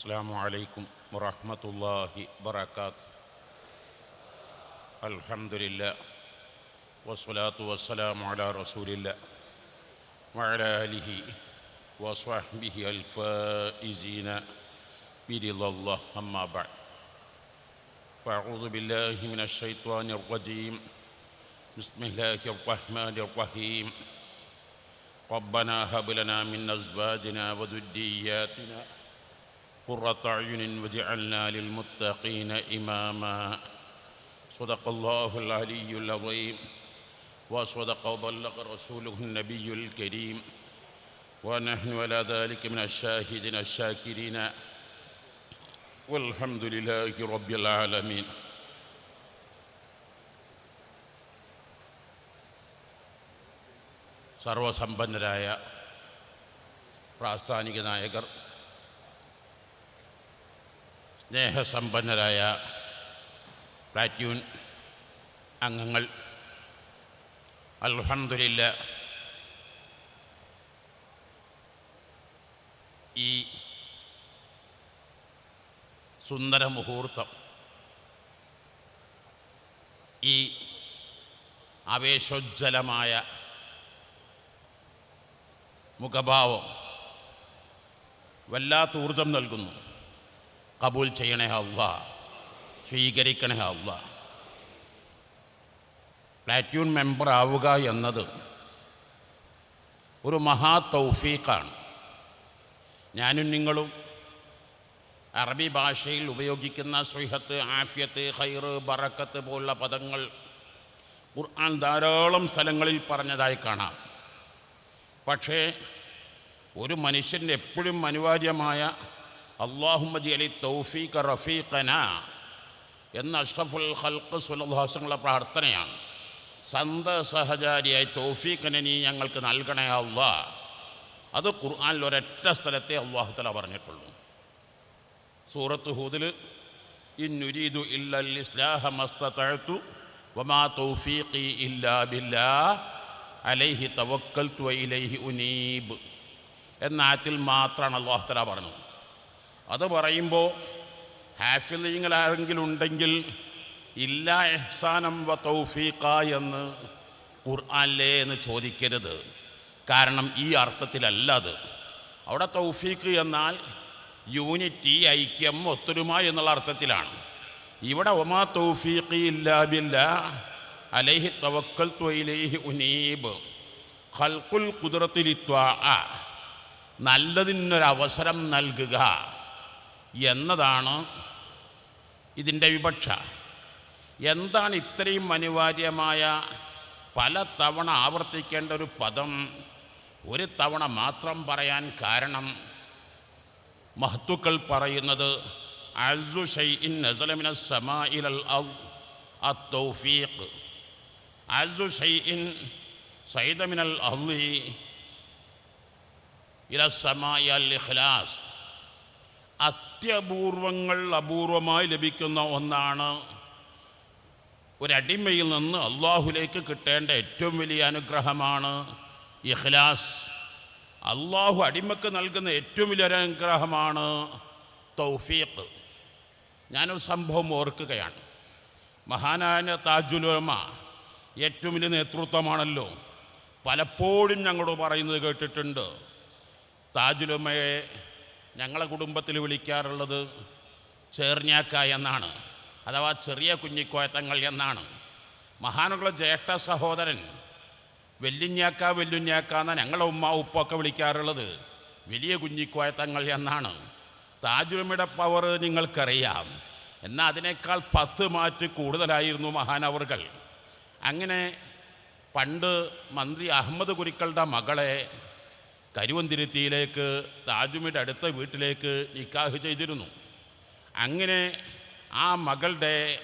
السلام عليكم ورحمة الله وبركاته. الحمد لله والصلاة والسلام على رسول الله وعلى آله وصحبه الفائزين برضا الله. أما بعد فأعوذ بالله من الشيطان الرجيم. بسم الله الرحمن الرحيم. ربنا هب لنا من أزواجنا وذرياتنا قرة أعين واجعلنا للمتقين إماما صدق الله العلي العظيم وصدق وبلغ رسوله النبي الكريم ونحن على ذلك من الشاهدين الشاكرين والحمد لله رب العالمين സർവസമ്പന്നരായ പ്രാസ്ഥാനിക നായകർ സ്നേഹസമ്പന്നരായ പ്ലാറ്റ്യൂൺ അംഗങ്ങൾ. അൽഹംദുലില്ല. ഈ സുന്ദര മുഹൂർത്തം ഈ ആവേശോജ്വലമായ മുഖഭാവം വല്ലാത്ത ഊർജം നൽകുന്നു. കബൂൽ ചെയ്യണേ അല്ല സ്വീകരിക്കണേ അല്ല പ്ലാറ്റ്യൂൺ മെമ്പർ ആവുക എന്നത് ഒരു മഹാ തൗഫീഖാണ്. ഞാനും നിങ്ങളും അറബി ഭാഷയിൽ ഉപയോഗിക്കുന്ന സുഹത്ത് ആഫിയത്ത് ഹൈറ് ബറക്കത്ത് പോലുള്ള പദങ്ങൾ ഖുർആൻ ധാരാളം സ്ഥലങ്ങളിൽ പറഞ്ഞതായി കാണാം. പക്ഷേ ഒരു മനുഷ്യന്റെ എപ്പോഴും അനിവാര്യമായ അള്ളാഹുമജി അലി തൗഫീഖ് റഫീഖന എന്ന അഷ്റഫുൽ ഖൽക്ക് സുലഹാസങ്ങളുടെ പ്രാർത്ഥനയാണ്. സന്ത സഹചാരിയായി തൗഫീഖനെ നീ ഞങ്ങൾക്ക് നൽകണേ അള്ളാ. അത് ഖുർആനിൽ ഒരൊറ്റ സ്ഥലത്തെ അള്ളാഹുത്തല പറഞ്ഞിട്ടുള്ളൂ. സൂറത്ത് ഹൂദിൽ ഇന്നുരീദു ഇല്ലൽ ഇസ്ലാഹ മസ്തഅതു വമാ തൗഫീഖി ഇല്ലാ ബില്ലാ അലൈഹി തവക്കൽ ഇലൈഹി ഉനീബ്. എന്ന ആയത്തിൽ മാത്രമാണ് അള്ളാഹുത്തല തല പറഞ്ഞത്. അത് പറയുമ്പോൾ ഹാഫിലിങ്ങൾ ആരെങ്കിലും ഉണ്ടെങ്കിൽ ഇല്ല എഹ്സാനം വ തൗഫീഖ എന്ന് ഖുർആാനല്ലേ എന്ന് ചോദിക്കരുത്. കാരണം ഈ അർത്ഥത്തിലല്ല അത്. അവിടെ തൗഫീഖ് എന്നാൽ യൂണിറ്റി ഐക്യം ഒത്തൊരുമ എന്നുള്ള അർത്ഥത്തിലാണ്. ഇവിടെ ഒമാ തൗഫീഖി ഇല്ലാബില്ല അലൈഹി തവക്കൽ ത്വയിലേഹി ഉനീബ് ഖൽക്കുൽ കുതിരത്തിലിത്വാ നല്ലതിനൊരവസരം നൽകുക. എന്നതാണ് ഇതിന്റെ വിപക്ഷ. എന്താണ് ഇത്രയും അനിവാര്യമായ പല തവണ ആവർത്തിക്കേണ്ട ഒരു പദം ഒരു തവണ മാത്രം പറയാൻ കാരണം? മഹത്തുക്കൾ പറയുന്നത് അത്തൗഫീഖ്. സൈദമിനൽ അഹ്ലി ഇല സമായി അൽ ഇഖ്ലാസ്. അത്യപൂർവങ്ങൾ അപൂർവമായി ലഭിക്കുന്ന ഒന്നാണ് ഒരടിമയിൽ നിന്ന് അള്ളാഹുലേക്ക് കിട്ടേണ്ട ഏറ്റവും വലിയ അനുഗ്രഹമാണ് ഇഖ്ലാസ്. അള്ളാഹു അടിമക്ക് നൽകുന്ന ഏറ്റവും വലിയ അനുഗ്രഹമാണ് തൗഫീഖ്. ഞാനൊരു സംഭവം ഓർക്കുകയാണ്. മഹാനായ താജുലുമ ഏറ്റവും വലിയ നേതൃത്വമാണല്ലോ. പലപ്പോഴും ഞങ്ങളോട് പറയുന്നത് കേട്ടിട്ടുണ്ട്. താജുലുമയെ ഞങ്ങളെ കുടുംബത്തിൽ വിളിക്കാറുള്ളത് ചേർഞ്ഞാക്ക എന്നാണ് അഥവാ ചെറിയ കുഞ്ഞിക്കോയത്തങ്ങൾ എന്നാണ്. മഹാനുള്ള ജ്യേഷ്ഠ സഹോദരൻ വെല്ലുഞ്ഞാക്ക വെല്ലുഞ്ഞാക്ക എന്നാണ് ഞങ്ങളെ ഉമ്മ ഉപ്പൊക്കെ വിളിക്കാറുള്ളത്. വലിയ കുഞ്ഞിക്കോയത്തങ്ങൾ എന്നാണ്. താജുലമയുടെ പവർ നിങ്ങൾക്കറിയാം. എന്നാൽ അതിനേക്കാൾ പത്ത് മാറ്റ് കൂടുതലായിരുന്നു മഹാനവറുകൾ അങ്ങനെ പണ്ട് മന്ത്രി അഹമ്മദ് കുരിക്കളുടെ മകളെ കരുവന്തിരുത്തിയിലേക്ക് താജുമിയുടെ അടുത്ത വീട്ടിലേക്ക് നിക്കാഹ് ചെയ്തിരുന്നു. അങ്ങനെ ആ മകളുടെ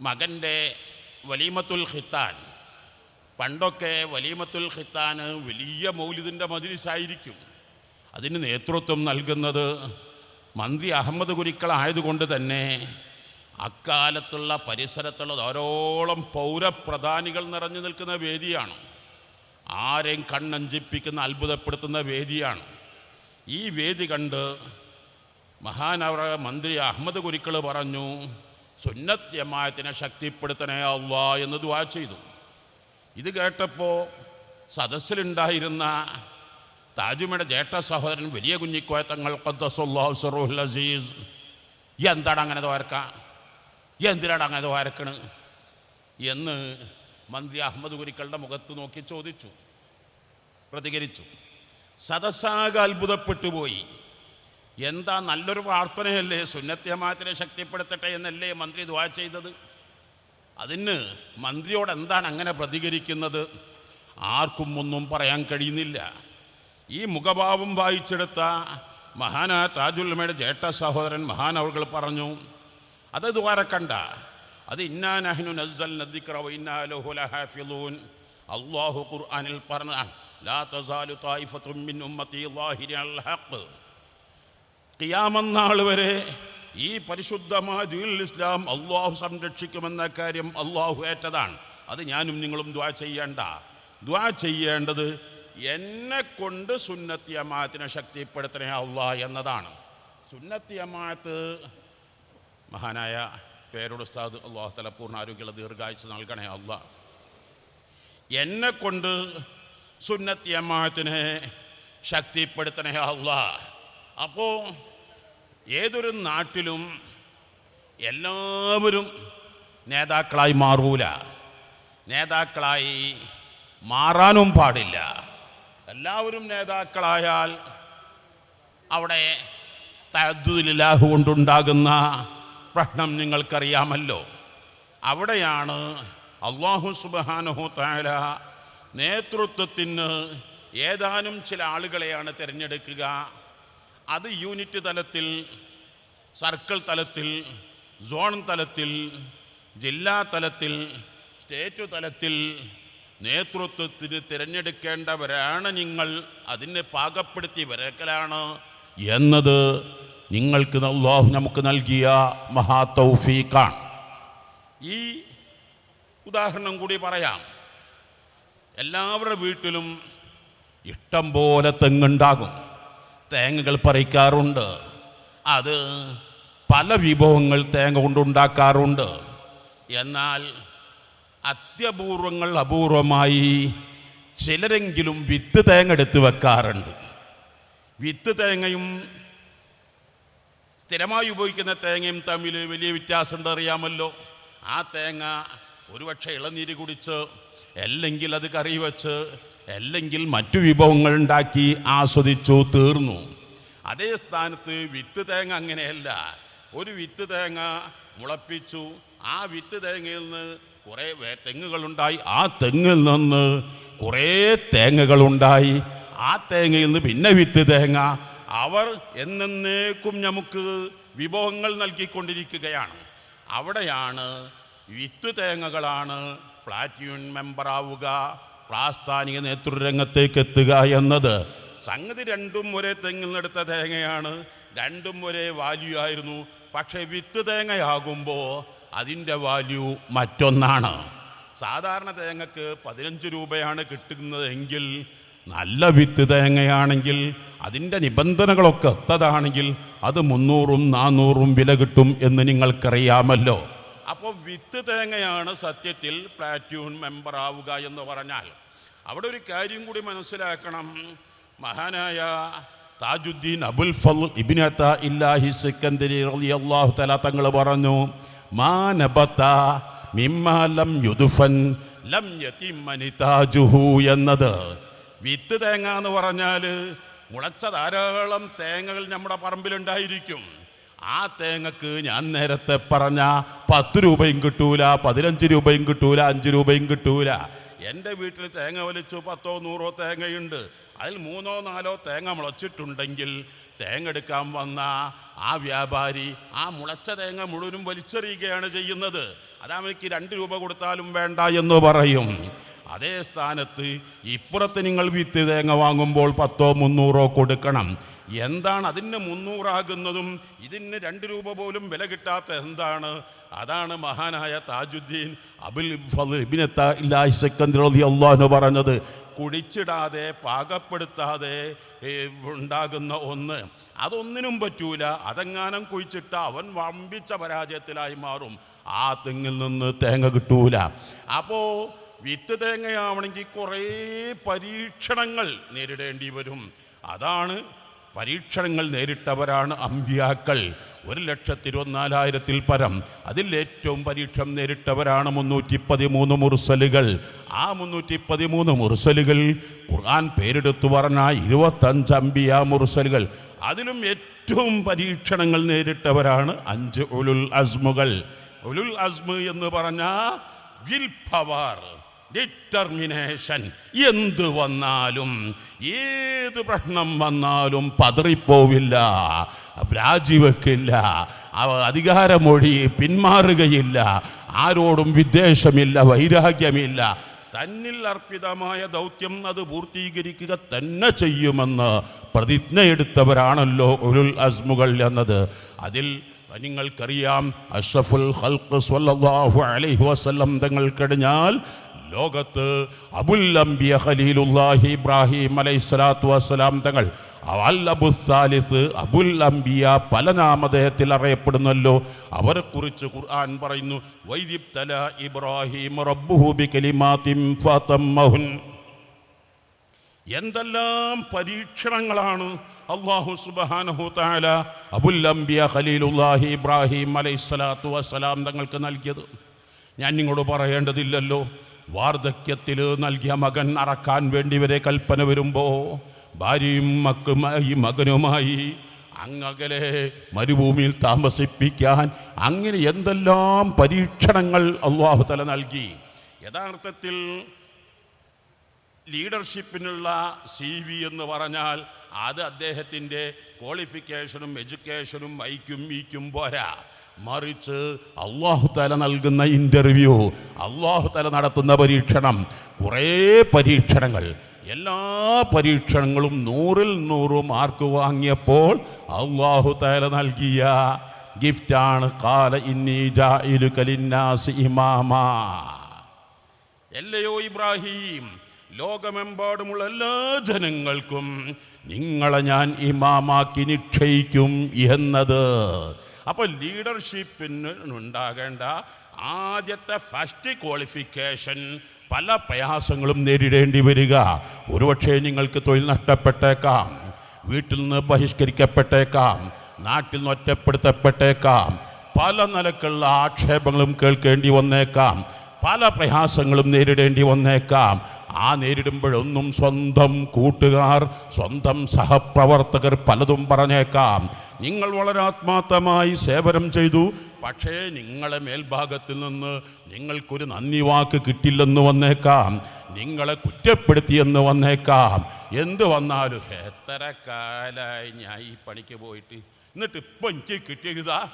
മകന്റെ വലീമത്തുൽ ഖിത്താൻ പണ്ടൊക്കെ വലീമത്തുൽ ഖിത്താൻ വലിയ മൗലിദിന്റെ മജിലിസായിരിക്കും. അതിന് നേതൃത്വം നൽകുന്നത് മന്ത്രി അഹമ്മദ് കുരിക്കളായതുകൊണ്ട് തന്നെ അക്കാലത്തുള്ള പരിസരത്തുള്ള ധാരോളം പൗരപ്രധാനികൾ നിറഞ്ഞു നിൽക്കുന്ന വേദിയാണ്. ആരെയും കണ്ണഞ്ചിപ്പിക്കുന്ന അത്ഭുതപ്പെടുത്തുന്ന വേദിയാണ്. ഈ വേദി കണ്ട് മഹാനവർ മന്ത്രി അഹമ്മദ് കുരിക്കൾ പറഞ്ഞു സുന്നത്ത് ജമാഅത്തിനെ ശക്തിപ്പെടുത്തണേ അള്ളാ എന്ന് ദുവാ ചെയ്തു. ഇത് കേട്ടപ്പോൾ സദസ്സിലുണ്ടായിരുന്ന താജുമയുടെ ജേട്ട സഹോദരൻ വലിയ കുഞ്ഞിക്കോയത്തങ്ങൾ ഖദ്ദസുല്ലാഹുസറുൽ അസീസ് എന്താണ് അങ്ങനെ ദ്വാരക്ക? എന്തിനാണ് അങ്ങനെ ദ്വാരക്കണ്? എന്ന് മന്ത്രി അഹമ്മദ് കുരിക്കളുടെ മുഖത്ത് നോക്കി ചോദിച്ചു. പ്രതികരിച്ചു. സദസ്സാകെ അത്ഭുതപ്പെട്ടു പോയി. എന്താ നല്ലൊരു പ്രാർത്ഥനയല്ലേ? സുന്നത്യമാത്തിനെ ശക്തിപ്പെടുത്തട്ടെ എന്നല്ലേ മന്ത്രി ദ്വാ ചെയ്തത്? അതിന് മന്ത്രിയോട് എന്താണ് അങ്ങനെ പ്രതികരിക്കുന്നത്? ആർക്കും ഒന്നും പറയാൻ കഴിയുന്നില്ല. ഈ മുഖഭാവം വായിച്ചെടുത്ത മഹാനാ താജുൽമയുടെ ജേട്ട സഹോദരൻ മഹാൻ അവൾ പറഞ്ഞു അത് ദ്വാരക്കണ്ട അത് ഇന്നാ നഹ്നു നസ്സൽ നദിക്ര വഇന്നാലഹു ലഹാഫിളൂൻ അല്ലാഹു ഖുർആനിൽ പറഞ്ഞ ലാ തസാലു തായിഫത്തും മിൻ ഉമ്മത്തി ലാഹിരി അൽ ഹഖ്. ഖിയാമന്നാൾ വരെ ഈ പരിശുദ്ധമായ ദീനുൽ ഇസ്ലാം അള്ളാഹു സംരക്ഷിക്കുമെന്ന കാര്യം അള്ളാഹു ഏറ്റതാണ്. അത് ഞാനും നിങ്ങളും ദ്വാ ചെയ്യേണ്ട. ദ്വാ ചെയ്യേണ്ടത് എന്നെ കൊണ്ട് സുന്നത്തി ശക്തിപ്പെടുത്തണേ അള്ളാഹ് എന്നതാണ്. സുന്നത്തി മഹാനായ പേരുടെ ഉസ്താദ് അള്ളാഹു തല പൂർണ ആരോഗ്യമുള്ള ദീർഘായുസ് നൽകണേ അല്ല എന്നെ കൊണ്ട് സുന്നത്തി ശക്തിപ്പെടുത്തണേ അല്ല അപ്പോൾ ഏതൊരു നാട്ടിലും എല്ലാവരും നേതാക്കളായി മാറൂല. നേതാക്കളായി മാറാനും പാടില്ല. എല്ലാവരും നേതാക്കളായാൽ അവിടെ തദ്ദുലാഹു കൊണ്ടുണ്ടാകുന്ന പ്രശ്നം നിങ്ങൾക്കറിയാമല്ലോ. അവിടെയാണ് അള്ളാഹു സുബാനഹു താര നേതൃത്വത്തിന് ഏതാനും ചില ആളുകളെയാണ് തിരഞ്ഞെടുക്കുക. അത് യൂണിറ്റ് തലത്തിൽ സർക്കിൾ തലത്തിൽ സോൺ തലത്തിൽ ജില്ലാ തലത്തിൽ സ്റ്റേറ്റ് തലത്തിൽ നേതൃത്വത്തിന് തിരഞ്ഞെടുക്കേണ്ടവരാണ് നിങ്ങൾ. അതിനെ പാകപ്പെടുത്തി വരക്കലാണ് എന്നത് നിങ്ങൾക്ക് അള്ളാഹു നമുക്ക് നൽകിയ മഹാ തൗഫീഖാണ് ഈ ഉദാഹരണം കൂടി പറയാം. എല്ലാവരുടെ വീട്ടിലും ഇഷ്ടം പോലെ തെങ്ങുണ്ടാകും. തേങ്ങകൾ പറിക്കാറുണ്ട്. അത് പല വിഭവങ്ങൾ തേങ്ങ കൊണ്ടുണ്ടാക്കാറുണ്ട് എന്നാൽ അത്യപൂർവങ്ങൾ അപൂർവമായി ചിലരെങ്കിലും വിത്ത് തേങ്ങ എടുത്ത് വെക്കാറുണ്ട്. വിത്ത് തേങ്ങയും സ്ഥിരമായി ഉപയോഗിക്കുന്ന തേങ്ങയും തമ്മിൽ വലിയ വ്യത്യാസമുണ്ട് അറിയാമല്ലോ. ആ തേങ്ങ ഒരുപക്ഷെ ഇളനീര് കുടിച്ച് അല്ലെങ്കിൽ അത് കറി വെച്ച് അല്ലെങ്കിൽ മറ്റു വിഭവങ്ങൾ ഉണ്ടാക്കി ആസ്വദിച്ചു തീർന്നു. അതേ സ്ഥാനത്ത് വിത്ത് തേങ്ങ അങ്ങനെയല്ല. ഒരു വിത്ത് തേങ്ങ മുളപ്പിച്ചു. ആ വിത്ത് തേങ്ങയിൽ നിന്ന് കുറേ തെങ്ങുകളുണ്ടായി ആ തെങ്ങിൽ നിന്ന് കുറേ തേങ്ങകളുണ്ടായി ആ തേങ്ങയിൽ നിന്ന് പിന്നെ വിത്ത് തേങ്ങ അവർ എന്നേക്കും നമുക്ക് വിഭവങ്ങൾ നൽകിക്കൊണ്ടിരിക്കുകയാണ്. അവിടെയാണ് വിത്ത് തേങ്ങകളാണ് പ്ലാറ്റ്യൂൺ മെമ്പറാവുക പ്രാസ്ഥാനിക നേതൃരംഗത്തേക്ക് എത്തുക എന്നത്. സംഗതി രണ്ടും ഒരേ തെങ്ങിൽ നിന്നെടുത്ത തേങ്ങയാണ് രണ്ടും ഒരേ വാല്യൂ ആയിരുന്നു. പക്ഷേ വിത്ത് തേങ്ങയാകുമ്പോൾ അതിന്റെ വാല്യൂ മറ്റൊന്നാണ്. സാധാരണ തേങ്ങക്ക് പതിനഞ്ച് രൂപയാണ് കിട്ടുന്നതെങ്കിൽ നല്ല വിത്ത് തേങ്ങയാണെങ്കിൽ അതിന്റെ നിബന്ധനകളൊക്കെ ഒത്തതാണെങ്കിൽ അത് മുന്നൂറും നാന്നൂറും വില കിട്ടും എന്ന് നിങ്ങൾക്കറിയാമല്ലോ. അപ്പോൾ വിത്ത് തേങ്ങയാണ് സത്യത്തിൽ പ്ലാറ്റ്യൂൺ മെമ്പർ ആവുക എന്ന് പറഞ്ഞാൽ. അവിടെ ഒരു കാര്യം കൂടി മനസ്സിലാക്കണം. മഹാനായ താജുദ്ദീൻ അബുൽ ഫൽ ഇബിനത്ത ഇല്ലാഹി സിക്കന്ദരി അള്ളാഹു തല തങ്ങൾ പറഞ്ഞു മാ മിമ്മാ ലം യുദുഫൻ ലം യതിമ്മനി താജുഹു എന്നത് വിത്ത് തേങ്ങ എന്ന് പറഞ്ഞാൽ മുളച്ച ധാരാളം തേങ്ങകൾ നമ്മുടെ പറമ്പിലുണ്ടായിരിക്കും. ആ തേങ്ങക്ക് ഞാൻ നേരത്തെ പറഞ്ഞ പത്ത് രൂപയും കിട്ടൂല പതിനഞ്ച് രൂപയും കിട്ടൂല അഞ്ച് രൂപയും കിട്ടൂല. എന്റെ വീട്ടിൽ തേങ്ങ വലിച്ചു പത്തോ നൂറോ തേങ്ങയുണ്ട്. അതിൽ മൂന്നോ നാലോ തേങ്ങ മുളച്ചിട്ടുണ്ടെങ്കിൽ തേങ്ങ എടുക്കാൻ വന്ന ആ വ്യാപാരി ആ മുളച്ച തേങ്ങ മുഴുവനും വലിച്ചെറിയുകയാണ് ചെയ്യുന്നത്. അതവനിക്ക് രണ്ട് രൂപ കൊടുത്താലും വേണ്ട എന്ന് പറയും. അതേ സ്ഥാനത്ത് ഇപ്പുറത്ത് നിങ്ങൾ വിത്ത് തേങ്ങ വാങ്ങുമ്പോൾ പത്തോ മുന്നൂറോ കൊടുക്കണം. എന്താണ് അതിന് മുന്നൂറാകുന്നതും ഇതിന് രണ്ട് രൂപ പോലും വില കിട്ടാത്ത എന്താണ്? അതാണ് മഹാനായ താജുദ്ദീൻ അബുൽ റളിയല്ലാഹു പറഞ്ഞത്. കുടിച്ചിടാതെ പാകപ്പെടുത്താതെ ഉണ്ടാകുന്ന ഒന്ന്. അതൊന്നിനും പറ്റൂല. അതെങ്ങാനും കുഴിച്ചിട്ട അവൻ വമ്പിച്ച പരാജയത്തിലായി മാറും. ആ തെങ്ങിൽ നിന്ന് തേങ്ങ കിട്ടൂല. അപ്പോൾ വിത്ത് തേങ്ങയാവണമെങ്കിൽ കുറേ പരീക്ഷണങ്ങൾ നേരിടേണ്ടി വരും. അതാണ് പരീക്ഷണങ്ങൾ നേരിട്ടവരാണ് അമ്പ്യാക്കൾ. ഒരു ലക്ഷത്തി ഇരുപത്തിനാലായിരത്തിൽ പരം. അതിൽ ഏറ്റവും പരീക്ഷണം നേരിട്ടവരാണ് മുന്നൂറ്റി പതിമൂന്ന് മുർസലുകൾ. ആ മുന്നൂറ്റി പതിമൂന്ന് മുർസലുകൾ ഖുർആൻ പേരെടുത്തു പറഞ്ഞ ഇരുപത്തഞ്ച് അമ്പിയ മുർസലുകൾ. അതിലും ഏറ്റവും പരീക്ഷണങ്ങൾ നേരിട്ടവരാണ് അഞ്ച് ഉലുൽ അസ്മുകൾ. ഉലുൽ അസ്മു എന്ന് പറഞ്ഞ വിൽ പവർ ഡിറ്റർമിനേഷൻ എന്ത് വന്നാലും ഏത് പ്രശ്നം വന്നാലും പതറിപ്പോവില്ല രാജിവെക്കില്ല അധികാരമൊഴി പിന്മാറുകയില്ല ആരോടും വിദ്വേഷമില്ല വൈരാഗ്യമില്ല. തന്നിൽ അർപ്പിതമായ ദൗത്യം അത് പൂർത്തീകരിക്കുക തന്നെ ചെയ്യുമെന്ന് പ്രതിജ്ഞയെടുത്തവരാണല്ലോ ഉരുൾ അസ്മുകൾ എന്നത്. അതിൽ നിങ്ങൾക്കറിയാം അഷ്റഫുൽ ഹൽക്ക് സ്വല്ലല്ലാഹു അലൈഹി വസല്ലം തങ്ങൾ കഴിഞ്ഞാൽ ലോകത്ത് അബുൽ അംബിയ ഖലീലുല്ലാഹി ഇബ്രാഹിം അലൈഹി സ്വലാത്തു വസ്സലാം തങ്ങൾ അൽ അബു സാലിസ് അബുൽ അംബിയ പല നാമധേയത്തിൽ അറിയപ്പെടുന്നല്ലോ. അവരെ കുറിച്ച് ഖുർആൻ പറയുന്നു വൈദിബ്തല ഇബ്രാഹിം റബ്ബുഹു ബികലിമാതിൻ ഫതമ്മഹുൻ. എന്തെല്ലാം പരീക്ഷണങ്ങളാണ് അള്ളാഹു സുബാനഹു താല അബുൽ അംബിയ ഖലീലുല്ലാഹി ഇബ്രാഹിം അലൈഹിസ്സലാത്തു വസ്സലാം തങ്ങൾക്ക് നൽകിയത്. ഞാൻ നിങ്ങളോട് പറയേണ്ടതില്ലല്ലോ. വാർദ്ധക്യത്തിൽ നൽകിയ മകൻ അറക്കാൻ വേണ്ടി വരെ കൽപ്പന വരുമ്പോൾ ഭാര്യയും മക്കുമായി മകനുമായി അങ്ങകലെ മരുഭൂമിയിൽ താമസിപ്പിക്കാൻ അങ്ങനെ എന്തെല്ലാം പരീക്ഷണങ്ങൾ അള്ളാഹു തല നൽകി. യഥാർത്ഥത്തിൽ ലീഡർഷിപ്പിനുള്ള സി വി എന്ന് പറഞ്ഞാൽ അത് അദ്ദേഹത്തിന്റെ ക്വാളിഫിക്കേഷനും എഡ്യൂക്കേഷനും ഐക്യും ഈക്കും പോരാ. മറിച്ച് അള്ളാഹു തല നൽകുന്ന ഇന്റർവ്യൂ അള്ളാഹു തല നടത്തുന്ന പരീക്ഷണം കുറേ പരീക്ഷണങ്ങൾ. എല്ലാ പരീക്ഷണങ്ങളും നൂറിൽ നൂറ് മാർക്ക് വാങ്ങിയപ്പോൾ അള്ളാഹു തല നൽകിയ ഗിഫ്റ്റാണ് കാല ഇന്നി ഇമാമ. എല്ലയോ ഇബ്രാഹിം ലോകമെമ്പാടുമുള്ള എല്ലാ ജനങ്ങൾക്കും നിങ്ങളെ ഞാൻ ഇമാമാക്കി നിക്ഷയിക്കും എന്നത്. അപ്പോൾ ലീഡർഷിപ്പിന് ഉണ്ടാകേണ്ട ആദ്യത്തെ ഫസ്റ്റ് ക്വാളിഫിക്കേഷൻ പല പ്രയാസങ്ങളും നേരിടേണ്ടി വരിക. ഒരുപക്ഷെ നിങ്ങൾക്ക് തൊഴിൽ നഷ്ടപ്പെട്ടേക്കാം വീട്ടിൽ നിന്ന് ബഹിഷ്കരിക്കപ്പെട്ടേക്കാം നാട്ടിൽ നിന്ന് ഒറ്റപ്പെടുത്തപ്പെട്ടേക്കാം പല നിലക്കുള്ള ആക്ഷേപങ്ങളും കേൾക്കേണ്ടി വന്നേക്കാം. പല പ്രയാസങ്ങളും നേരിടേണ്ടി വന്നേക്കാം. ആ നേരിടുമ്പോഴൊന്നും സ്വന്തം കൂട്ടുകാർ സ്വന്തം സഹപ്രവർത്തകർ പലതും പറഞ്ഞേക്കാം. നിങ്ങൾ വളരെ ആത്മാർത്ഥമായി സേവനം ചെയ്തു. പക്ഷേ നിങ്ങളെ മേൽഭാഗത്തിൽ നിന്ന് നിങ്ങൾക്കൊരു നന്ദി വാക്ക് കിട്ടില്ലെന്ന് വന്നേക്കാം. നിങ്ങളെ കുറ്റപ്പെടുത്തിയെന്ന് വന്നേക്കാം. എന്ത് വന്നാലും എത്ര കാലായി ഞാൻ ഈ പണിക്ക് പോയിട്ട്. എന്നിട്ട് ഇപ്പം എനിക്ക് കിട്ടിയതാ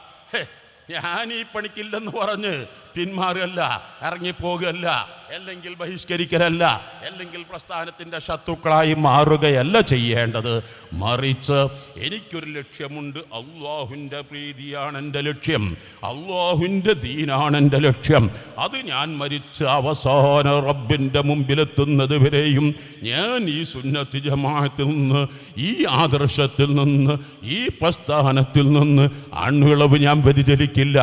ഞാൻ ഈ പണിക്കില്ലെന്ന് പറഞ്ഞ് പിന്മാറുകയല്ല ഇറങ്ങിപ്പോകുകയല്ല അല്ലെങ്കിൽ ബഹിഷ്കരിക്കലല്ല അല്ലെങ്കിൽ പ്രസ്ഥാനത്തിന്റെ ശത്രുക്കളായി മാറുകയല്ല ചെയ്യേണ്ടത്. മറിച്ച് എനിക്കൊരു ലക്ഷ്യമുണ്ട്. അള്ളാഹുവിന്റെ പ്രീതിയാണ് എന്റെ ലക്ഷ്യം. അള്ളാഹുവിന്റെ ദീനാണ് എന്റെ ലക്ഷ്യം. അത് ഞാൻ മരിച്ച് അവസാന റബ്ബിന്റെ മുമ്പിലെത്തുന്നത് വരെയും ഞാൻ ഈ സുന്നത്തി ജമാഅത്തിൽ നിന്ന് ഈ ആദർശത്തിൽ നിന്ന് ഈ പ്രസ്ഥാനത്തിൽ നിന്ന് അണ്വിളവ് ഞാൻ വ്യതിചലിക്കില്ല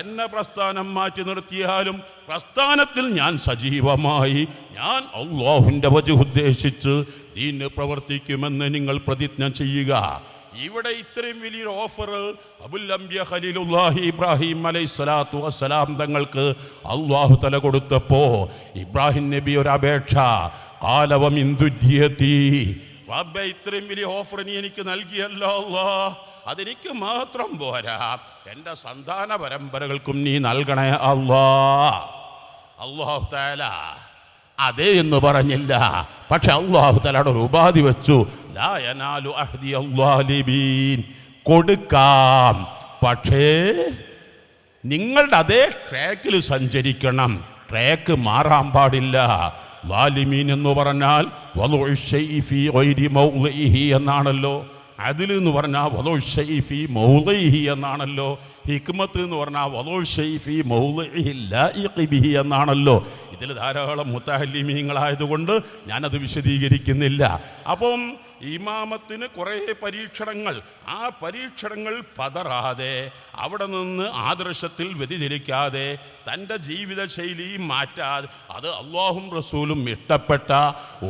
എന്നെ പ്രസ്ഥാനം മാറ്റി നിർത്തിയാലും പ്രസ്ഥാനത്തിൽ ഞാൻ സജീവമായി. ഞാൻ അള്ളാഹുവിന്റെ വജു ഉദ്ദേശിച്ച് ദീന് പ്രവർത്തിക്കുമെന്ന് നിങ്ങൾ പ്രതിജ്ഞ ചെയ്യുക. ഇവിടെ ഇത്രയും വലിയൊരു ഓഫർ അബുൽ അംബിയ ഖലീലുല്ലാഹി ഇബ്രാഹിം അലൈഹി സ്വലാത്തു വസ്സലാം തങ്ങൾക്ക് അള്ളാഹു തല കൊടുത്തപ്പോ ഇബ്രാഹിം നബി ഒരു അപേക്ഷ. കാലവമിന്ദുര്യത്തി റബ്ബെ ഇത്രയും വലിയ ഓഫർ നീ എനിക്ക് നൽകിയല്ലോ അല്ലാ അതെനിക്ക് മാത്രം പോരാ. എന്റെ സന്താന പരമ്പരകൾക്കും നീ നൽകണേ അള്ളാ. അള്ളാഹു താല അതെ എന്ന് പറഞ്ഞില്ല. പക്ഷെ അള്ളാഹു ഒരു ഉപാധി വെച്ചു. കൊടുക്കാം. പക്ഷേ നിങ്ങളുടെ അതേ ട്രാക്കിൽ സഞ്ചരിക്കണം. ട്രാക്ക് മാറാൻ പാടില്ല. വാലിമീൻ എന്ന് പറഞ്ഞാൽ എന്നാണല്ലോ. അതിൽ എന്ന് പറഞ്ഞാൽ വലോ ഷെയ്ഫി മൗലൈഹി എന്നാണല്ലോ. ഹിക്മത്ത് എന്ന് പറഞ്ഞാൽ വലോ ഷെയ്ഫി മൗലൈഹി എന്നാണല്ലോ. ഇതിൽ ധാരാളം മുത്തഹല്ലിമീങ്ങളായതുകൊണ്ട് ഞാനത് വിശദീകരിക്കുന്നില്ല. അപ്പം ഇമാമത്തിന് കുറേ പരീക്ഷണങ്ങൾ. ആ പരീക്ഷണങ്ങൾ പതറാതെ അവിടെ നിന്ന് ആദർശത്തിൽ വ്യതിചരിക്കാതെ തന്റെ ജീവിതശൈലി മാറ്റാതെ അത് അള്ളാഹും റസൂലും ഇഷ്ടപ്പെട്ട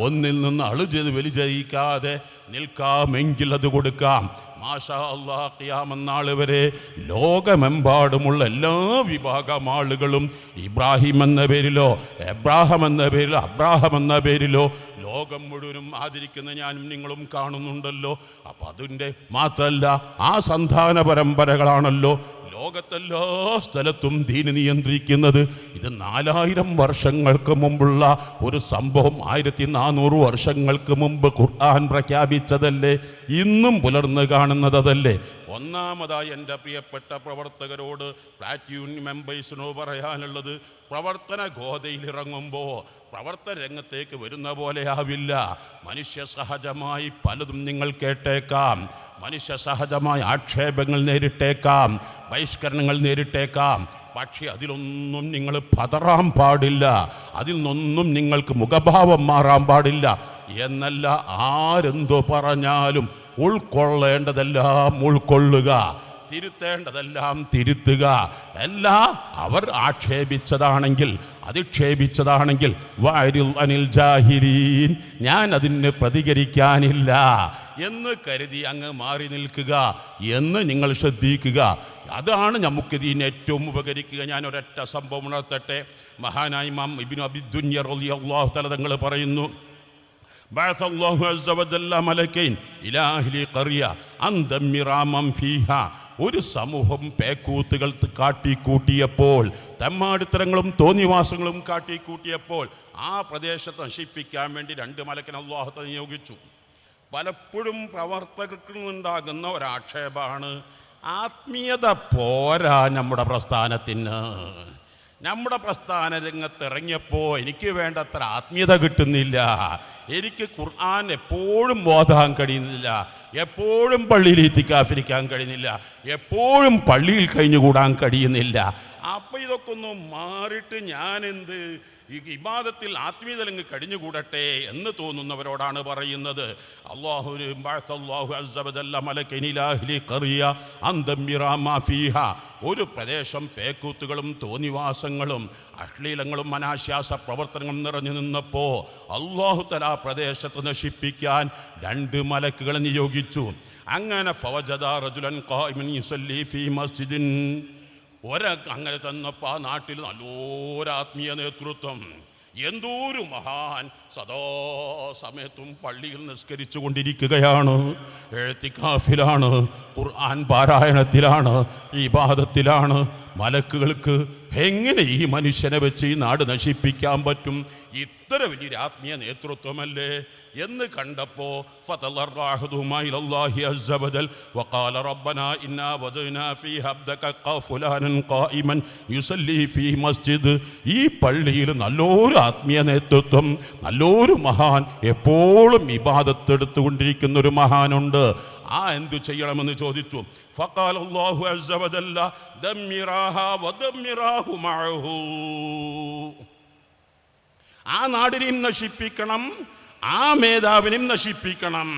ഒന്നിൽ നിന്ന് അളുചത് വലിചയിക്കാതെ നിൽക്കാമെങ്കിൽ അത് കൊടുക്കാം. മാഷാ അള്ളാഹ് വരെ ലോകമെമ്പാടുമുള്ള എല്ലാ വിഭാഗം ആളുകളും ഇബ്രാഹിം എന്ന പേരിലോ എബ്രാഹം എന്ന പേരിലോ അബ്രാഹം എന്ന പേരിലോ ലോകം മുഴുവനും ആദരിക്കുന്ന ഞാനും നിങ്ങളും കാണുന്നുണ്ടല്ലോ. അപ്പം അതിന്റെ മാത്രമല്ല ആ സന്താന പരമ്പരകളാണല്ലോ ലോകത്തെല്ലാ സ്ഥലത്തും ദീന് നിയന്ത്രിക്കുന്നത് ഇത് നാലായിരം വർഷങ്ങൾക്ക് മുമ്പുള്ള ഒരു സംഭവം. ആയിരത്തി നാനൂറ് വർഷങ്ങൾക്ക് മുമ്പ് ഖുർആൻ പ്രഖ്യാപിച്ചതല്ലേ? ഇന്നും പുലർന്നു കാണുന്നത് അതല്ലേ? ഒന്നാമതായി എന്റെ പ്രിയപ്പെട്ട പ്രവർത്തകരോട് പ്ലാറ്റ്യൂൺ മെമ്പേഴ്സിനോ പറയാനുള്ളത് പ്രവർത്തന ഗോതയിലിറങ്ങുമ്പോൾ പ്രവർത്തന രംഗത്തേക്ക് വരുന്ന പോലെയാവില്ല മനുഷ്യ സഹജമായി പലതും നിങ്ങൾ കേട്ടേക്കാം. മനുഷ്യ സഹജമായി ആക്ഷേപങ്ങൾ നേരിട്ടേക്കാം. ബഹിഷ്കരണങ്ങൾ നേരിട്ടേക്കാം. പക്ഷേ അതിലൊന്നും നിങ്ങൾ പതറാൻ പാടില്ല. അതിൽ നിന്നൊന്നും നിങ്ങൾക്ക് മുഖഭാവം മാറാൻ പാടില്ല. എന്നല്ല ആരെന്തോ പറഞ്ഞാലും ഉൾക്കൊള്ളേണ്ടതെല്ലാം ഉൾക്കൊള്ളുക. തിരുത്തേണ്ടതെല്ലാം തിരുത്തുക. അല്ല അവർ ആക്ഷേപിച്ചതാണെങ്കിൽ അധിക്ഷേപിച്ചതാണെങ്കിൽ വാരിൽ അനിൽ ജാഹിരീൻ ഞാൻ അതിന് പ്രതികരിക്കാനില്ല. എന്ന് കരുതി അങ്ങ് മാറി നിൽക്കുക എന്ന് നിങ്ങൾ ശ്രദ്ധിക്കുക. അതാണ് നമുക്ക് ഇതിന് ഏറ്റവും ഉപകരിക്കുക. ഞാൻ ഒരൊറ്റ സംഭവം ഉണർത്തട്ടെ. മഹാനായി മാം ഇബിനു അബിദുന്യർ അള്ളാഹു തല തങ്ങൾ പറയുന്നു بعث الله عز وجل ملكين إلى أهل قرية أن دمر من فيها ഒരു സമൂഹം പേക്കൂത്തുകൾ കാട്ടിക്കൂട്ടിയപ്പോൾ തെമ്മാടിത്തരങ്ങളും തോന്നിവാസങ്ങളും കാട്ടിക്കൂട്ടിയപ്പോൾ ആ പ്രദേശത്ത് നശിപ്പിക്കാൻ വേണ്ടി രണ്ട് മലക്കിന് അള്ളാഹത്തെ നിയോഗിച്ചു പലപ്പോഴും പ്രവർത്തകർക്ക് ഉണ്ടാകുന്ന ഒരാക്ഷേപമാണ് ആത്മീയത പോരാ നമ്മുടെ പ്രസ്ഥാനത്തിന് നമ്മുടെ പ്രസ്ഥാന രംഗത്ത് ഇറങ്ങിയപ്പോൾ എനിക്ക് വേണ്ടത്ര ആത്മീയത കിട്ടുന്നില്ല. എനിക്ക് ഖുർആൻ എപ്പോഴും ബോധാൻ കഴിയുന്നില്ല എപ്പോഴും പള്ളിയിൽ ഇത്തിക്കാഫിരിക്കാൻ കഴിയുന്നില്ല. എപ്പോഴും പള്ളിയിൽ കഴിഞ്ഞുകൂടാൻ കഴിയുന്നില്ല. അപ്പം ഇതൊക്കെ ഒന്ന് മാറിയിട്ട് ഞാനെന്ത് ഈ ഇബാദത്തിൽ ആത്മീയതലങ്ങ് കഴിഞ്ഞുകൂടട്ടെ എന്ന് തോന്നുന്നവരോടാണ് പറയുന്നത്. അള്ളാഹു ഒരു പ്രദേശം പേക്കൂത്തുകളും തോന്നിവാസങ്ങളും അശ്ലീലങ്ങളും അനാശ്വാസ പ്രവർത്തനങ്ങളും നിറഞ്ഞു നിന്നപ്പോൾ അള്ളാഹുത്തല ആ പ്രദേശത്ത് നശിപ്പിക്കാൻ രണ്ട് മലക്കുകളെ നിയോഗിച്ചു. അങ്ങനെ അങ്ങനെ ചെന്നപ്പോൾ ആ നാട്ടിൽ നല്ലൊരാത്മീയ നേതൃത്വം. എന്തോരു മഹാൻ സദാ സമയത്തും പള്ളിയിൽ നിസ്കരിച്ചു കൊണ്ടിരിക്കുകയാണ്. എഴുത്തിക്കാഫിലാണ് ഖുർആൻ പാരായണത്തിലാണ് ഈ പാദത്തിലാണ് മലക്കുകൾക്ക് എങ്ങനെ ഈ മനുഷ്യനെ വെച്ച് ഈ നാട് നശിപ്പിക്കാൻ പറ്റും? ഇത്ര വലിയൊരു ആത്മീയ നേതൃത്വമല്ലേ? എന്ന് കണ്ടപ്പോ ഈ പള്ളിയിൽ നല്ലൊരു ആത്മീയ നേതൃത്വം നല്ലൊരു മഹാൻ എപ്പോഴും ഇബാദത്ത് എടുത്തുകൊണ്ടിരിക്കുന്ന ഒരു മഹാനുണ്ട്. ആ എന്തു ചെയ്യണമെന്ന് ചോദിച്ചു? ദമ്മിറാഹ വദമ്മിറാഹു അള്ളാഹു ആ നാടിനെയും നശിപ്പിക്കണം ആ മേധാവിനെയും നശിപ്പിക്കണം.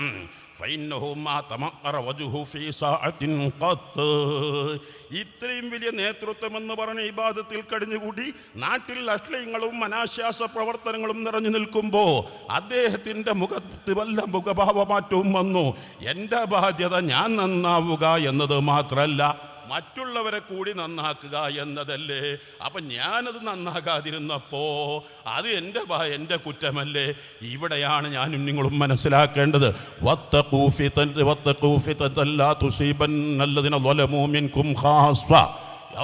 ഇത്രയും വലിയ നേതൃത്വം എന്ന് പറഞ്ഞ ഇബാദത്തിൽ കടിഞ്ഞുകൂടി നാട്ടിൽ അശ്ലീയങ്ങളും അനാശ്വാസ പ്രവർത്തനങ്ങളും നിറഞ്ഞു നിൽക്കുമ്പോൾ അദ്ദേഹത്തിന്റെ മുഖത്ത് വല്ല മുഖഭാവമാറ്റവും വന്നു. എന്റെ ബാധ്യത ഞാൻ നന്നാവുക എന്നത് മാത്രമല്ല മറ്റുള്ളവരെ കൂടി നന്നാക്കുക എന്നതല്ലേ? അപ്പം ഞാനത് നന്നാക്കാതിരുന്നപ്പോൾ അത് എന്റെ എന്റെ കുറ്റമല്ലേ? ഇവിടെയാണ് ഞാനും നിങ്ങളും മനസ്സിലാക്കേണ്ടത്. വത്തഖൂ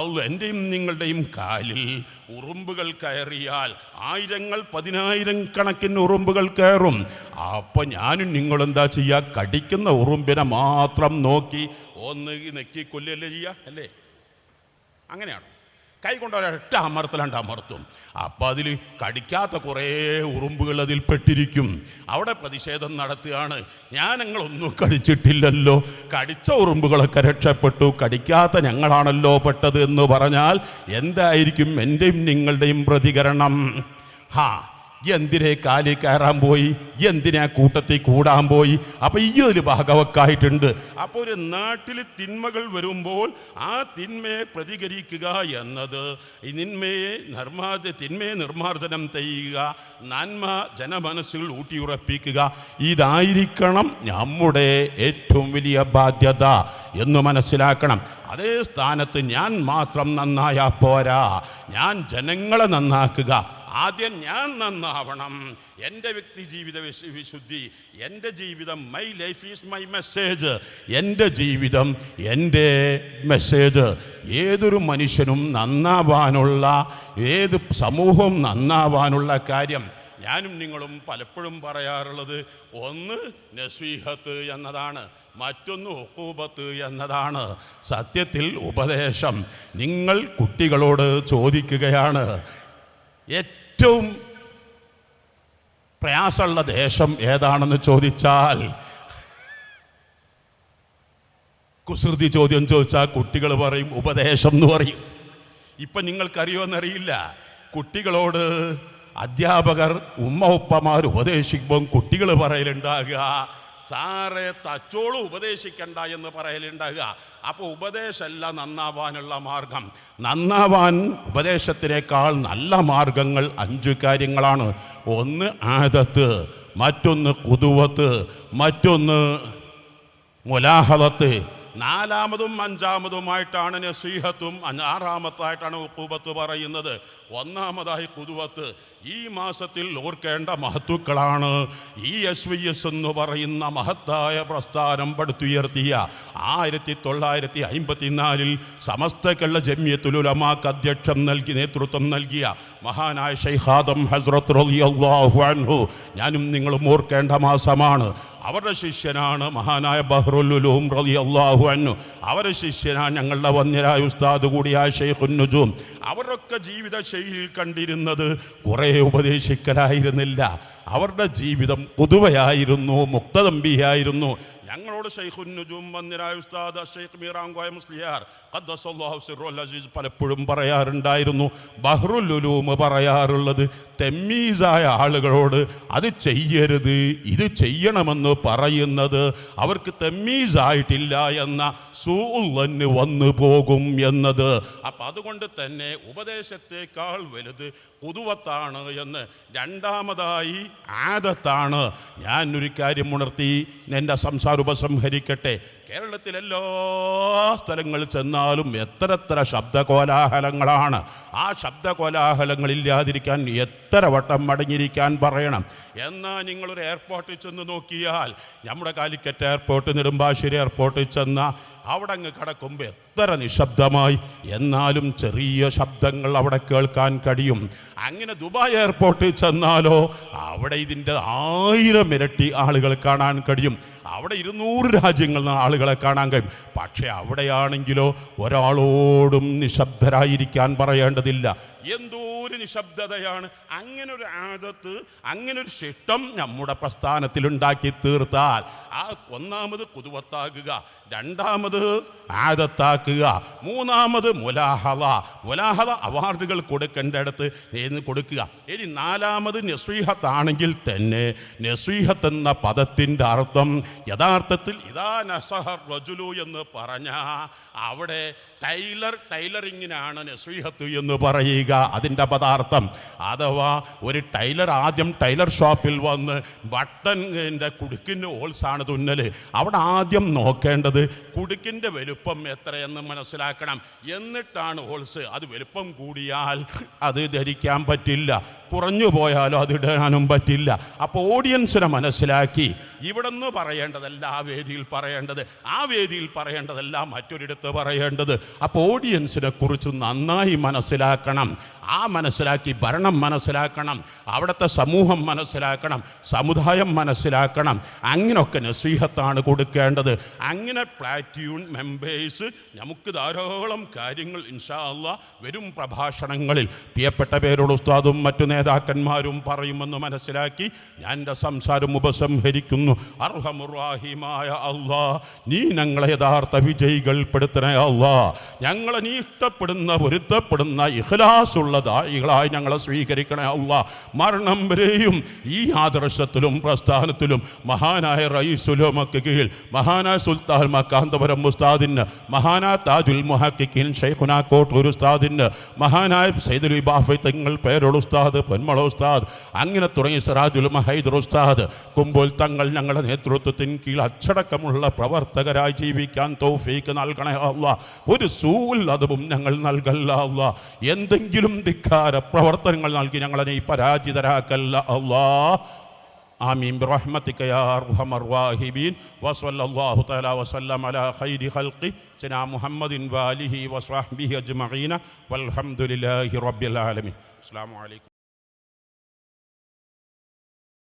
എന്റെയും നിങ്ങളുടെയും കാലിൽ ഉറുമ്പുകൾ കയറിയാൽ ആയിരങ്ങൾ പതിനായിരം കണക്കിന് ഉറുമ്പുകൾ കയറും. അപ്പം ഞാനും നിങ്ങളെന്താ ചെയ്യുക കടിക്കുന്ന ഉറുമ്പിനെ മാത്രം നോക്കി ഒന്ന് നെക്കി കൊല്ലല്ലേ ചെയ്യുക അല്ലേ? അങ്ങനെയാണ്? കൈ കൊണ്ട് ഒരൊറ്റ അമർത്തലാണ്ട് അമർത്തും. അപ്പം അതിൽ കടിക്കാത്ത കുറേ ഉറുമ്പുകൾ അതിൽ പെട്ടിരിക്കും. അവിടെ പ്രതിഷേധം നടത്തുകയാണ്. ഞാൻ ഞങ്ങളൊന്നും കടിച്ചിട്ടില്ലല്ലോ. കടിച്ച ഉറുമ്പുകളൊക്കെ രക്ഷപ്പെട്ടു. കടിക്കാത്ത ഞങ്ങളാണല്ലോ പെട്ടത് എന്ന് പറഞ്ഞാൽ എന്തായിരിക്കും എന്റെയും നിങ്ങളുടെയും പ്രതികരണം? ഹാ എന്തിനെ കാലിൽ കയറാൻ പോയി? എന്തിനെ കൂട്ടത്തിൽ കൂടാൻ പോയി? അപ്പൊ ഈ ഒരു ഭാഗവക്കായിട്ടുണ്ട്. അപ്പോൾ ഒരു നാട്ടിൽ തിന്മകൾ വരുമ്പോൾ ആ തിന്മയെ പ്രതികരിക്കുക എന്നത് നിന്മയെ നിർമാർജ തിന്മയെ നിർമാർജനം ചെയ്യുക നന്മ ജനമനസ്സുകൾ ഊട്ടിയുറപ്പിക്കുക. ഇതായിരിക്കണം നമ്മുടെ ഏറ്റവും വലിയ ബാധ്യത എന്ന് മനസ്സിലാക്കണം. അതേ സ്ഥാനത്ത് ഞാൻ മാത്രം നന്നായാ പോരാ. ഞാൻ ജനങ്ങളെ നന്നാക്കുക. ആദ്യം ഞാൻ നന്നാവണം. എന്റെ വ്യക്തി ജീവിത വിശു- വിശുദ്ധി എന്റെ ജീവിതം my life is my message എന്റെ ജീവിതം എന്റെ മെസ്സേജ് ഏതൊരു മനുഷ്യനും നന്നാവാനുള്ള ഏത് സമൂഹവും നന്നാവാനുള്ള കാര്യം ഞാനും നിങ്ങളും പലപ്പോഴും പറയാറുള്ളത് ഒന്ന് നസീഹത്ത് എന്നതാണ് മറ്റൊന്ന് ഒക്കൂബത്ത് എന്നതാണ്. സത്യത്തിൽ ഉപദേശം നിങ്ങൾ കുട്ടികളോട് ചോദിക്കുകയാണ്. ഏറ്റവും പ്രയാസമുള്ള ദേശം ഏതാണെന്ന് ചോദിച്ചാൽ കുസൃതി ചോദ്യം ചോദിച്ചാൽ കുട്ടികൾ പറയും ഉപദേശം എന്ന് പറയും. ഇപ്പം നിങ്ങൾക്കറിയുമെന്നറിയില്ല കുട്ടികളോട് അധ്യാപകർ ഉമ്മ ഉപ്പമാർ ഉപദേശിക്കുമ്പം കുട്ടികൾ പറയലുണ്ടാകുക. സാറെ തച്ചോൾ ഉപദേശിക്കണ്ട എന്ന് പറയലുണ്ടാകുക. അപ്പോൾ ഉപദേശമല്ല നന്നാവാനുള്ള മാർഗം. നന്നാവാൻ ഉപദേശത്തിനേക്കാൾ നല്ല മാർഗങ്ങൾ അഞ്ച് കാര്യങ്ങളാണ്. ഒന്ന് ആദത്ത് മറ്റൊന്ന് കുതുവത്ത് മറ്റൊന്ന് മുലാഹലത്ത് നാലാമതും അഞ്ചാമതുമായിട്ടാണ് നസീഹത്തും ആറാമത്തായിട്ടാണ് ഉക്കൂബത്ത് പറയുന്നത്. ഒന്നാമതായി കുതുവത്ത്. ഈ മാസത്തിൽ ഓർക്കേണ്ട മഹത്തുക്കളാണ് ഈ എസ് വി എസ് എന്ന് പറയുന്ന മഹത്തായ പ്രസ്ഥാനം പടുത്തുയർത്തിയ ആയിരത്തി തൊള്ളായിരത്തി അമ്പത്തിനാലിൽ സമസ്ത കേരള ജമ്യത്തുലുലമാക്ക് അധ്യക്ഷം നൽകി നേതൃത്വം നൽകിയ മഹാനായ ഷൈഖാദം ഹസ്രത്ത് റളിയല്ലാഹു അൻഹു. ഞാനും നിങ്ങളും ഓർക്കേണ്ട മാസമാണ്. അവരുടെ ശിഷ്യനാണ് മഹാനായ ബഹ്റുലുലൂം റളിയല്ലാഹു അൻഹു. അവരുടെ ശിഷ്യനാണ് ഞങ്ങളുടെ വന്യരായ ഉസ്താദ് കൂടിയായ ഷെയ്ഖുന്നുജൂം അവരൊക്കെ ജീവിത ശൈലിയിൽ കണ്ടിരുന്നത് കുറേ ഉപദേശിക്കലായിരുന്നില്ല. അവരുടെ ജീവിതം പുതുവയായിരുന്നു മുക്തതമ്പിയായിരുന്നു. ഞങ്ങളോട് വന്നിരായ ഉസ്താദ് മുസ്ലിയാർ ഖദ്ദസല്ലാഹു പലപ്പോഴും പറയാറുണ്ടായിരുന്നു. ബഹ്റുലുലൂമ് പറയാറുള്ളത് തെമ്മീസായ ആളുകളോട് അത് ചെയ്യരുത് ഇത് ചെയ്യണമെന്ന് പറയുന്നത് അവർക്ക് തെമ്മീസായിട്ടില്ല എന്ന സൂള്ളന് വന്നു പോകും എന്നത്. അപ്പം അതുകൊണ്ട് തന്നെ ഉപദേശത്തേക്കാൾ വലുത് പുതുവത്താണ് എന്ന് രണ്ടാമതായി ആദത്താണ്. ഞാൻ ഒരു കാര്യം ഉണർത്തി എന്റെ സംസാരം ഉപസംഹരിക്കട്ടെ കേരളത്തിൽ എല്ലാ സ്ഥലങ്ങളിൽ ചെന്നാലും എത്ര എത്ര ശബ്ദ കോലാഹലങ്ങളാണ് ആ ശബ്ദ കോലാഹലങ്ങളില്ലാതിരിക്കാൻ എത്ര വട്ടം മടങ്ങിയിരിക്കാൻ പറയണം. എന്നാൽ നിങ്ങളൊരു എയർപോർട്ടിൽ ചെന്ന് നോക്കിയാൽ നമ്മുടെ കാലിക്കറ്റ് എയർപോർട്ട് നെടുമ്പാശ്ശേരി എയർപോർട്ടിൽ ചെന്ന അവിടെ അങ്ങ് കടക്കുമ്പോൾ എത്ര നിശബ്ദമായി. എന്നാലും ചെറിയ ശബ്ദങ്ങൾ അവിടെ കേൾക്കാൻ കഴിയും. അങ്ങനെ ദുബായ് എയർപോർട്ടിൽ ചെന്നാലോ അവിടെ ഇതിന്റെ ആയിരം ഇരട്ടി ആളുകൾ കാണാൻ കഴിയും. അവിടെ ഇരുന്നൂറ് രാജ്യങ്ങളിൽ നിന്ന് ആളുകളെ കാണാൻ കഴിയും. പക്ഷേ അവിടെയാണെങ്കിലോ ഒരാളോടും നിശബ്ദരായിരിക്കാൻ പറയേണ്ടതില്ല. എന്തോ ഒരു നിശബ്ദതയാണ്. അങ്ങനെ ഒരു ആദത്ത് അങ്ങനെ ഒരു ശിഷ്ടം നമ്മുടെ പ്രസ്ഥാനത്തിൽ ഉണ്ടാക്കി തീർത്താൽ ആ ഒന്നാമത് കുതുവത്താകുക. രണ്ടാമത് ആദത്താക്കുക മൂന്നാമത് മുലാഹല മുലാഹല അവാർഡുകൾ കൊടുക്കേണ്ടടുത്ത് അടുത്ത് കൊടുക്കുക. ഇനി നാലാമത് നസീഹത്താണെങ്കിൽ തന്നെ നസീഹത്ത് എന്ന പദത്തിന്റെ അർത്ഥം യഥാർത്ഥത്തിൽ ഇതാ നസഹർ റജുലു എന്ന് പറഞ്ഞ അവിടെ ടൈലർ ടൈലറിങ്ങിനാണ് നസീഹത്ത് എന്ന് പറയുക. അതിന്റെ പദാർത്ഥം. അഥവാ ഒരു ടൈലർ ആദ്യം ടൈലർ ഷോപ്പിൽ വന്ന് ബട്ടന്റെ കുടുക്കിന്റെ ഹോൾസാണ് തുന്നൽ അവിടെ ആദ്യം നോക്കേണ്ടത് കുടുക്കിന്റെ വലുപ്പം എത്രയെന്ന് മനസ്സിലാക്കണം. എന്നിട്ടാണ് ഹോൾസ്. അത് വലുപ്പം കൂടിയാൽ അത് ധരിക്കാൻ പറ്റില്ല. കുറഞ്ഞു പോയാലോ അത് ഇടാനും പറ്റില്ല. അപ്പോൾ ഓഡിയൻസിനെ മനസ്സിലാക്കി. ഇവിടെ നിന്ന് പറയേണ്ടതല്ല ആ വേദിയിൽ പറയേണ്ടത് ആ വേദിയിൽ പറയേണ്ടതല്ല മറ്റൊരിടത്ത് പറയേണ്ടത്. അപ്പോൾ ഓഡിയൻസിനെ കുറിച്ച് നന്നായി മനസ്സിലാക്കണം. ആ മനസ്സിലാക്കി ഭരണം മനസ്സിലാക്കണം. അവിടുത്തെ സമൂഹം മനസ്സിലാക്കണം. സമുദായം മനസ്സിലാക്കണം. അങ്ങനെയൊക്കെ നസീഹത്താണ് കൊടുക്കേണ്ടത്. അങ്ങനെ പ്ലാറ്റ്യൂൺ മെമ്പേഴ്സ് നമുക്ക് ധാരാളം കാര്യങ്ങൾ ഇൻഷാ അല്ലാ വരും പ്രഭാഷണങ്ങളിൽ. പ്രിയപ്പെട്ട പേരോട് ഉസ്താദും മറ്റു നേതാക്കന്മാരും പറയുമെന്ന് മനസ്സിലാക്കി ഞാൻ എന്റെ സംസാരം ഉപസംഹരിക്കുന്നു. അർഹമുറാഹിമായ അള്ളാ നീ ഞങ്ങളെ യഥാർത്ഥ വിജയികൾ പെടുത്തണേ അള്ളാ. ഞങ്ങളെ നീ ഇഷ്ടപ്പെടുന്ന പൊരുത്തപ്പെടുന്ന ഇഹ്ലാസുള്ള ദായികളായി ഞങ്ങളെ സ്വീകരിക്കണേ അല്ല മരണം വരെയും ഈ ആദർശത്തിലും പ്രസ്ഥാനത്തിലും മഹാനായ റയീസുലോമക്ക് കീഴിൽ മഹാനായ സുൽത്താൻ മക്കാന്തപുരം ഉസ്താദിന് മഹാനായ താജുൽ മുഹക്കിൻ ഷെയ്ഖുന കോട്ടൂർ ഉസ്താദിന് മഹാനായ സൈദുൽ ബാഫി തങ്ങൾ പേരോട് ഉസ്താദ് പൊന്മള ഉസ്താദ് അങ്ങനെ തുടങ്ങി സിറാജുൽ മഹൈദർ ഉസ്താദ്. കുമ്പോൾ തങ്ങൾ ഞങ്ങളുടെ നേതൃത്വത്തിന് കീഴിൽ അച്ചടക്കമുള്ള പ്രവർത്തകരായി ജീവിക്കാൻ തൗഫീക്ക് നൽകണേ അല്ല ഒരു സൂല്ലതവും ഞങ്ങൾ നൽകല്ല അല്ല എന്തെങ്കിലും ധിക്കാര പ്രവർത്തനങ്ങൾ നൽകി ഞങ്ങളെ നീ പരാജിതരാക്കല്ല അല്ലാ آمين برحمتك يا أرحم الراحمين وصلى الله تعالى وسلم على خير خلقه سيدنا محمد وآله وصحبه أجمعين والحمد لله رب العالمين السلام عليكم